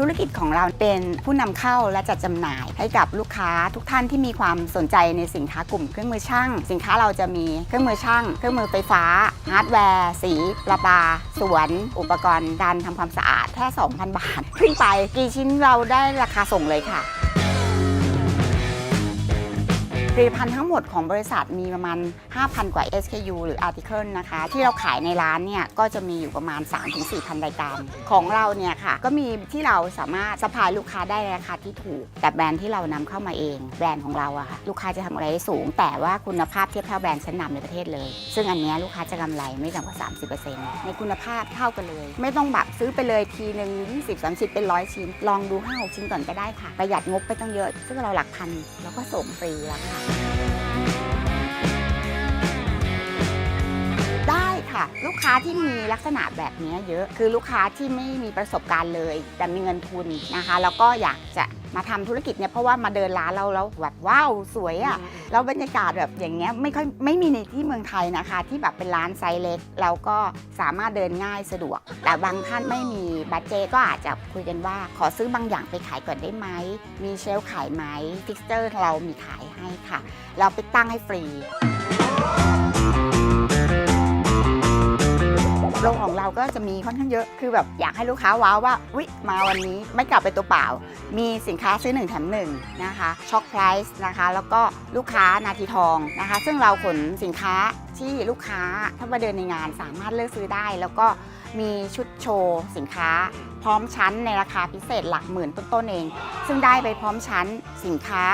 ธุรกิจของเราเป็นผู้นำเข้าและจัดจำหน่าย ให้กับลูกค้าทุกท่านที่มีความสนใจในสินค้ากลุ่มเครื่องมือช่าง สินค้าเราจะมีเครื่องมือช่าง เครื่องมือไฟฟ้า ฮาร์ดแวร์ สี ประปา สวน อุปกรณ์การทำความสะอาดแค่ 2,000 บาท ขึ้นไปกี่ชิ้นเราได้ราคาส่งเลยค่ะ ผลิตภัณฑ์ทั้งหมดของบริษัทมีประมาณ 5,000 กว่า SKU หรือ Article นะคะ ที่เราขายในร้านเนี่ยก็จะมีอยู่ประมาณ 3-4,000 รายการ ของเราเนี่ยค่ะ ก็มีที่เราสามารถสปายลูกค้าได้ในราคาที่ถูก แต่แบรนด์ที่เรานำเข้ามาเอง แบรนด์ของเราอะค่ะลูกค้าจะทำอะไรได้สูง แต่ว่าคุณภาพเทียบเท่าแบรนด์ชั้นนำในประเทศเลย ซึ่งอันเนี้ยลูกค้าจะกำไรไม่ต่ำกว่า 30%ในคุณภาพเท่ากันเลย ไม่ต้องแบบซื้อไปเลยทีหนึ่ง20 30 เป็นร้อยชิ้น ลองดู5-6ชิ้นก่อนก็ได้ค่ะประหยัดงบไปตั้งเยอะ ซึ่งเราหลักพันแล้วก็ส่งฟรีแล้วค่ะได้ค่ะ ลูกค้าที่มีลักษณะแบบนี้เยอะ คือลูกค้าที่ไม่มีประสบการณ์เลย แต่มีเงินทุนนะคะ แล้วก็อยากจะ มาทำธุรกิจเนี่ยเพราะว่ามาเดินร้านเราแล้วแบบว้าวสวยอะ่ะแล้วบรรยากาศแบบอย่างเงี้ยไม่ค่อยไม่มีในที่เมืองไทยนะคะ ที่แบบเป็นร้านไซส์เล็กแล้วก็สามารถเดินง่ายสะดวก แต่บางท่านไม่มีบัตเจตก็อาจจะคุยกันว่า ขอซื้อบางอย่างไปขายก่อนได้ไหมมีเชลฟ์ขายไหมฟิกเจอร์เรามีขายให้ค่ะ เราไปตั้งให้ฟรี เราก็จะมีค่อนข้างเยอะ คือแบบอยากให้ลูกค้าว้าวว่าวิมาวันนี้ไม่กลับไปตัวเปล่า มีสินค้าซื้อ 1 แถม1นะคะช็อคไพรส์นะคะแล้วก็ลูกค้านาทีทองนะคะ ซึ่งเราขนสินค้าที่ลูกค้าถ้ามาเดินในงานสามารถเลือกซื้อได้ แล้วก็มีชุดโชว์สินค้า พร้อมชั้นในราคาพิเศษหลักหมื่นต้นๆเอง ซึ่งได้ไปพร้อมชั้นสินค้า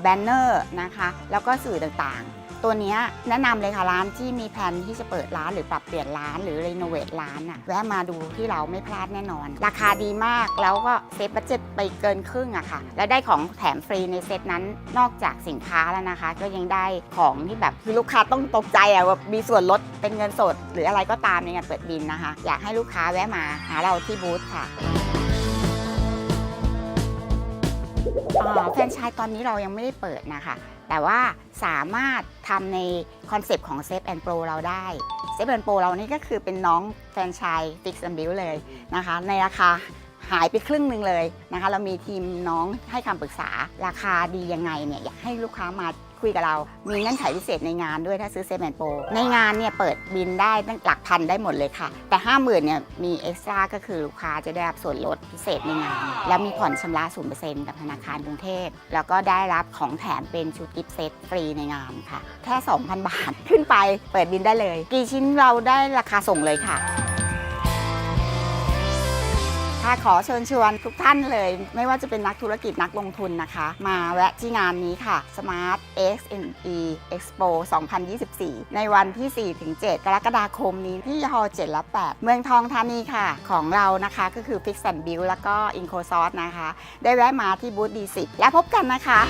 แบนเนอร์นะคะ แล้วก็สื่อต่างๆ ตัวนี้แนะนำเลยค่ะร้านที่มีแผนที่จะเปิดร้านหรือปรับเปลี่ยนร้านหรือรีโนเวทร้านน่ะแวะมาดูที่เราไม่พลาดแน่นอน ราคาดีมากแล้วก็เซฟบัตเจ็ตไปเกินครึ่งอะค่ะ และได้ของแถมฟรีในเซตนั้นนอกจากสินค้าแล้วนะคะ ก็ยังได้ของที่แบบคือลูกค้าต้องตกใจอะว่ามีส่วนลดเป็นเงินสด หรืออะไรก็ตามในงานเปิดบินนะคะ อยากให้ลูกค้าแวะมาหาเราที่บูธค่ะ แฟรนไชส์ตอนนี้เรายังไม่ได้เปิดนะคะ แต่ว่าสามารถทำในคอนเซปต์ของ Safe and Pro เราได้ Safe and Pro เรานี่ก็คือเป็นน้องแฟรนไชส์ Fix and Build เลยนะคะ ในราคาหายไปครึ่งหนึ่งเลยนะคะ เรามีทีมน้องให้คำปรึกษาราคาดียังไงเนี่ยอยากให้ลูกค้ามา คุยกับเรา มีเงื่อนไขพิเศษในงานด้วยถ้าซื้อเซฟแอนโปในงานเนี่ยเปิดบินได้ตั้งหลักพันได้หมดเลยค่ะ แต่ 5 0,000เนี่ยมีเอ็กซ์ตร้าก็คือลูกค้าจะได้รับส่วนลดพิเศษในงาน แล้วมีผ่อนชำระ 0%กับธนาคารกรุงเทพ แล้วก็ได้รับของแถมเป็นชุดกิฟต์เซตฟรีในงานค่ะ แค่ 2,000 บาทขึ้นไปเปิดบินได้เลย กี่ชิ้นเราได้ราคาส่งเลยค่ะ ค่ะขอเชิญชวนทุกท่านเลย ไม่ว่าจะเป็นนักธุรกิจนักลงทุนนะคะ มาแวะที่งานนี้ค่ะ Smart SNE Expo 2024 ในวันที่ 4-7 กรกฎาคมนี้ที่ฮอล์7และ 8 เมืองทองธานีค่ะ ของเรานะคะก็คือ Fix and Build แล้วก็ i n c o s o r c e นะคะ ได้แวะมาที่บูธ D10 และพบกันนะคะ